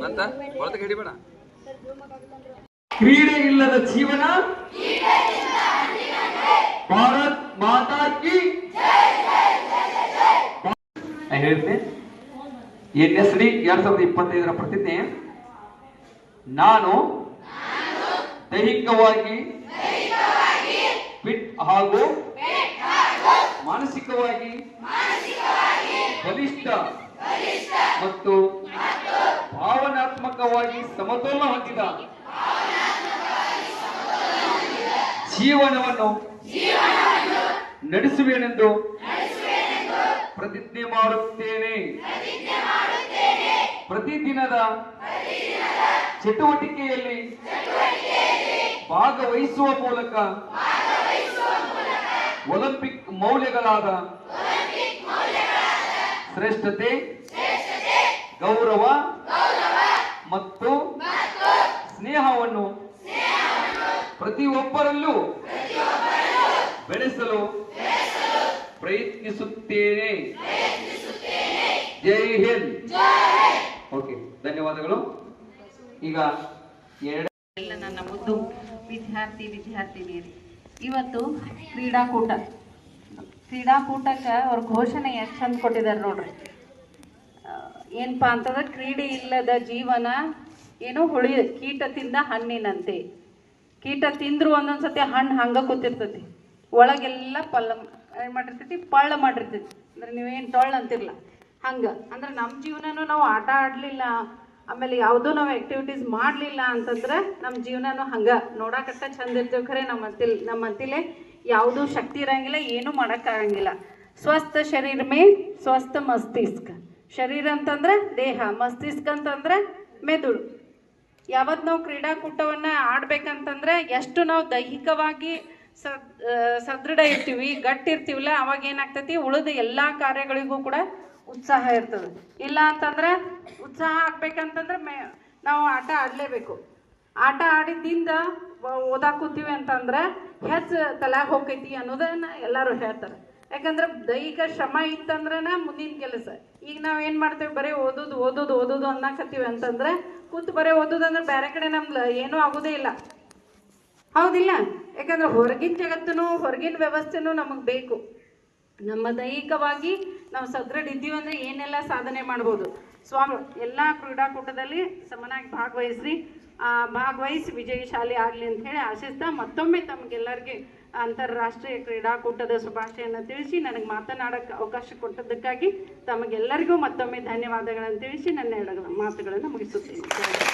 ಅಂತ? ಹೊಳತ ಹಿಡಿಬೇಡ ಕ್ರೀಡೆ ಇಲ್ಲದ ಜೀವನ? ಭಾರತ್ ಮಾತಾ ಕಿ ಹೇಳ್ತೀನಿ ಎನ್ ಎಸ್ ಡಿ ಎರಡ್ ಸಾವಿರದ ಇಪ್ಪತ್ತೈದರ ಪ್ರತಿಜ್ಞೆ ನಾನು ದೈಹಿಕವಾಗಿ ಫಿಟ್ ಹಾಗೂ ಮಾನಸಿಕವಾಗಿ ಬಲಿಷ್ಠ ಮತ್ತು ಭಾವನಾತ್ಮಕವಾಗಿ ಸಮತೋಲನ ಹೊಂದಿದ ಜೀವನವನ್ನು ನಡೆಸುವೆನೆಂದು ಪ್ರತಿಜ್ಞೆ ಮಾಡುತ್ತೇನೆ. ಪ್ರತಿದಿನದ ಚಟುವಟಿಕೆಯಲ್ಲಿ ಭಾಗವಹಿಸುವ ಮೂಲಕ ಒಲಿಂಪಿಕ್ ಮೌಲ್ಯಗಳಾದ ಶ್ರೇಷ್ಠತೆ, ಗೌರವ ಮತ್ತು ಸ್ನೇಹವನ್ನು ಪ್ರತಿಯೊಬ್ಬರಲ್ಲೂ ಬೆಳೆಸಲು ಪ್ರಯತ್ನಿಸುತ್ತೇನೆ. ಜೈ ಹಿಂದ್. ಓಕೆ ಧನ್ಯವಾದಗಳು. ಈಗ ಎರಡು ನನ್ನ ಮುದ್ದು ವಿದ್ಯಾರ್ಥಿ ವಿದ್ಯಾರ್ಥಿನಿಯರು ಇವತ್ತು ಕ್ರೀಡಾಕೂಟ. ಕ್ರೀಡಾಕೂಟಕ್ಕೆ ಅವ್ರ ಘೋಷಣೆ ಎಷ್ಟು ಚಂದ ಕೊಟ್ಟಿದ್ದಾರೆ ನೋಡ್ರಿ. ಏನಪ್ಪಾ ಅಂತಂದ್ರೆ ಕ್ರೀಡೆ ಇಲ್ಲದ ಜೀವನ ಏನು ಹುಳಿ ಕೀಟ ತಿಂದ ಹಣ್ಣಿನಂತೆ. ಕೀಟ ತಿಂದ್ರು ಒಂದೊಂದ್ಸತಿ ಹಣ್ಣು ಹಂಗ ಕೂತಿರ್ತತಿ. ಒಳಗೆಲ್ಲ ಪಲ್ಲ ಏನು ಮಾಡಿರ್ತೈತಿ, ಪಳ್ಳ ಮಾಡಿರ್ತೈತಿ. ಅಂದ್ರೆ ನೀವೇನು ತೊಳ್ಳ ಅಂತಿರಲ್ಲ ಹಂಗೆ. ಅಂದ್ರೆ ನಮ್ಮ ಜೀವನನೂ ನಾವು ಆಟ ಆಡಲಿಲ್ಲ. ಆಮೇಲೆ ಯಾವುದೂ ನಾವು ಆ್ಯಕ್ಟಿವಿಟೀಸ್ ಮಾಡಲಿಲ್ಲ ಅಂತಂದ್ರೆ ನಮ್ಮ ಜೀವನನೂ ಹಂಗೆ. ನೋಡಕಟ್ಟ ಚಂದ ಇರ್ತೇವೆ ಖರೆ ನಮ್ಮ ಅಂತಿಲ್, ನಮ್ಮ ಅಂತಿಲೆ. ಯಾವುದೂ ಶಕ್ತಿ ಇರಂಗಿಲ್ಲ, ಏನೂ ಮಾಡೋಕ್ಕಾಗಂಗಿಲ್ಲ. ಸ್ವಸ್ಥ ಶರೀರ ಮೇ ಸ್ವಸ್ಥ ಮಸ್ತಿಷ್ಕ. ಶರೀರ ಅಂತಂದ್ರೆ ದೇಹ, ಮಸ್ತಿಷ್ಕ ಅಂತಂದ್ರೆ ಮೆದುಳು. ಯಾವತ್ತು ನಾವು ಕ್ರೀಡಾಕೂಟವನ್ನು ಆಡ್ಬೇಕಂತಂದ್ರೆ ಎಷ್ಟು ನಾವು ದೈಹಿಕವಾಗಿ ಸದ್ ಸದೃಢ ಇರ್ತೀವಿ ಗಟ್ಟಿರ್ತೀವಲ್ಲ ಅವಾಗ ಏನಾಗ್ತೈತಿ, ಉಳಿದ ಎಲ್ಲ ಕಾರ್ಯಗಳಿಗೂ ಕೂಡ ಉತ್ಸಾಹ ಇರ್ತದೆ. ಇಲ್ಲ ಅಂತಂದ್ರೆ ಉತ್ಸಾಹ ಆಗ್ಬೇಕಂತಂದ್ರೆ ಮೇ, ನಾವು ಆಟ ಆಡಲೇಬೇಕು. ಆಟ ಆಡಿದ್ದಿಂದ ಓದಾಕೂತೀವಿ ಅಂತಂದ್ರೆ ಹೆಚ್ಚು ತಲೆಯಾಗ ಹೋಗ್ತೈತಿ ಅನ್ನೋದನ್ನ ಎಲ್ಲರೂ ಹೇಳ್ತಾರೆ. ಯಾಕಂದ್ರೆ ದೈಹಿಕ ಶ್ರಮ ಇತ್ತಂದ್ರನ ಮುಂದಿನ ಕೆಲಸ. ಈಗ ನಾವು ಏನು ಮಾಡ್ತೇವೆ? ಬರೀ ಓದೋದು ಓದೋದು ಓದೋದು ಅನ್ನಕತ್ತೀವಿ ಅಂತಂದ್ರೆ ಕೂತು ಬರೀ ಓದೋದು ಅಂದ್ರೆ ಬೇರೆ ಕಡೆ ನಮ್ದು ಏನೂ ಆಗೋದೇ ಇಲ್ಲ. ಹೌದಿಲ್ಲ? ಯಾಕಂದ್ರೆ ಹೊರಗಿನ ಜಗತ್ತೂ ಹೊರಗಿನ ವ್ಯವಸ್ಥೆನೂ ನಮಗೆ ಬೇಕು. ನಮ್ಮ ದೈಹಿಕವಾಗಿ ನಾವು ಸದೃಢ ಇದ್ದೀವಿ ಅಂದರೆ ಏನೆಲ್ಲ ಸಾಧನೆ ಮಾಡ್ಬೋದು? ಸ್ವಾಮಿ, ಎಲ್ಲ ಕ್ರೀಡಾಕೂಟದಲ್ಲಿ ಸಮನಾಗಿ ಭಾಗವಹಿಸ್ರಿ. ಭಾಗವಹಿಸಿ ವಿಜಯಶಾಲಿ ಆಗಲಿ ಅಂತ ಹೇಳಿ ಆಶಿಸ್ತಾ ಮತ್ತೊಮ್ಮೆ ತಮಗೆಲ್ಲರಿಗೆ ಅಂತಾರಾಷ್ಟ್ರೀಯ ಕ್ರೀಡಾಕೂಟದ ಶುಭಾಶಯವನ್ನು ತಿಳಿಸಿ ನನಗೆ ಮಾತನಾಡಕ್ಕೆ ಅವಕಾಶ ಕೊಟ್ಟಿದ್ದಕ್ಕಾಗಿ ತಮಗೆಲ್ಲರಿಗೂ ಮತ್ತೊಮ್ಮೆ ಧನ್ಯವಾದಗಳನ್ನು ತಿಳಿಸಿ ನನ್ನ ಎರಡು ಮಾತುಗಳನ್ನು ಮುಗಿಸುತ್ತೇನೆ.